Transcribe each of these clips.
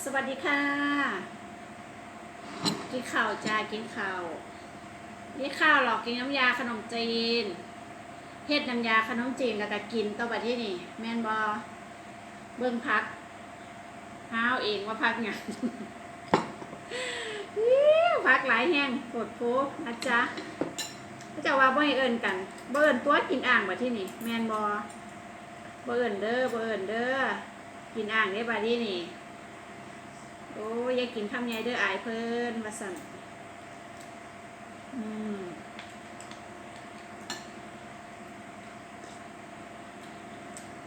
สวัสดีค่ะ กินข้าวจ้ากินข้าวนี่ข้าวหรอกกินน้ำยาขนมจีนเฮ็ดน้ำยาขนมจีนแล้วก็กินต่อไปที่นี่ แม่นบอเบิ่งพักห้าวเองว่าพักไงพักหลายแห้งปวดโพนะจ๊ะก็จะว่าบ่เอิ้นกันบ่เอิ้นตัวกินอ่างบัดที่นี่ แม่นบอบ่เอิ้นเด้อบ่เอิ้นเด้อกินอ่างได้บัดที่นี่ โอ้ยอยากกินข้ามใหญ่เด้ออายเพิ่นมาสั่นอืม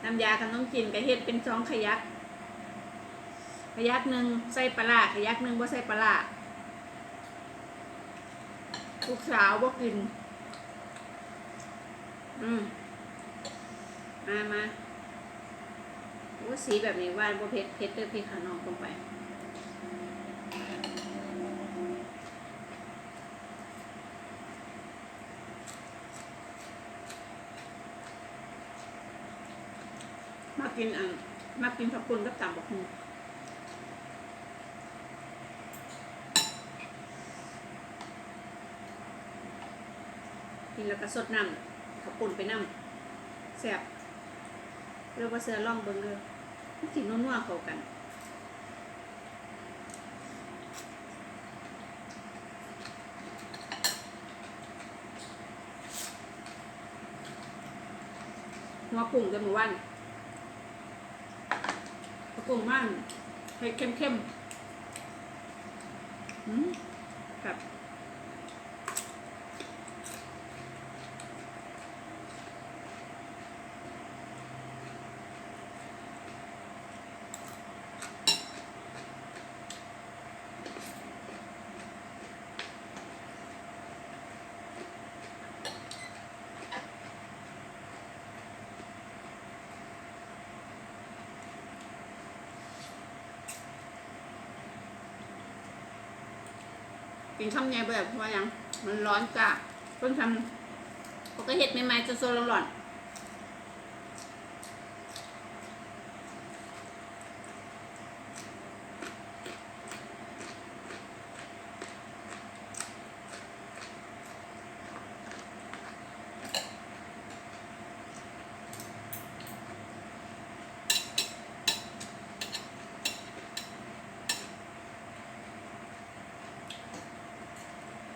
น้ำยาขนมจีนก็เฮ็ดเป็นซองขยัก ขยักหนึ่งใส่ปลาขยักหนึ่งบ่ใส่ปลาลูกสาวบ่กิน อืมมามาโอ้สีแบบนี้ว่านบ่เผ็ดเผ็ดเด้อพี่ขาน้องลงไป มากินอะมากินผักปุนกับตำบักหุ่งกินแล้วก็สดน้ำผักปุนไปน้ำแซ่บเรียกว่าเสือล่องเบิ้งเลยกินนัวๆเข้ากันหัวกุ้งจะหมูวัน หัวกุ้งมั่นให้เข้มเข้มๆอืมครับ กินข้าวเหนียแบบว่ายังมันร้อนจ้ะเพิ่งทำเขาก็เห็ดใหม่ๆจะโซนร้อน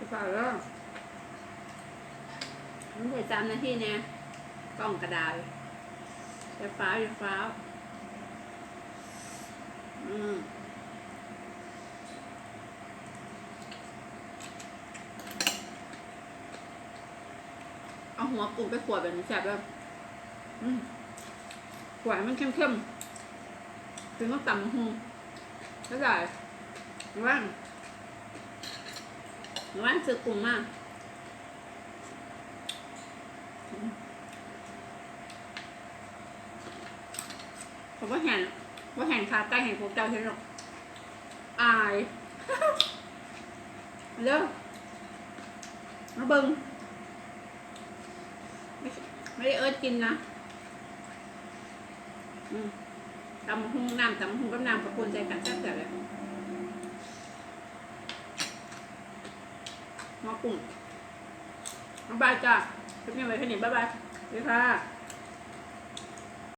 ๆไปเปล่าแล้วมันใส่จานนาทีเนี่ยกล้องกระดาษอย่ฟ้าอย่ฟ้าอืมเอาหัวปูไปขวดแบบนี้แซ่บแบบอืมขวดมันเข้มๆถึงต้องต่ำหูแล้วใส่ว่าง ว่างซื้อกลุ่มมากผมว่าแห่งว่าแห่งคาใต้แห่งพวกเจ้าเห็นหรอกอายเร็วมาเบิงไม่ได้เอิร์ดกินนะตำหุ่งน้ำตำหุ่งกับน้ำกับปูนใจกันแซ่บๆเลย มากุ้งบ๊ายบายจ้าคลิปนี้ไว้แค่นี้บ๊ายบายสวัสดีค่ะ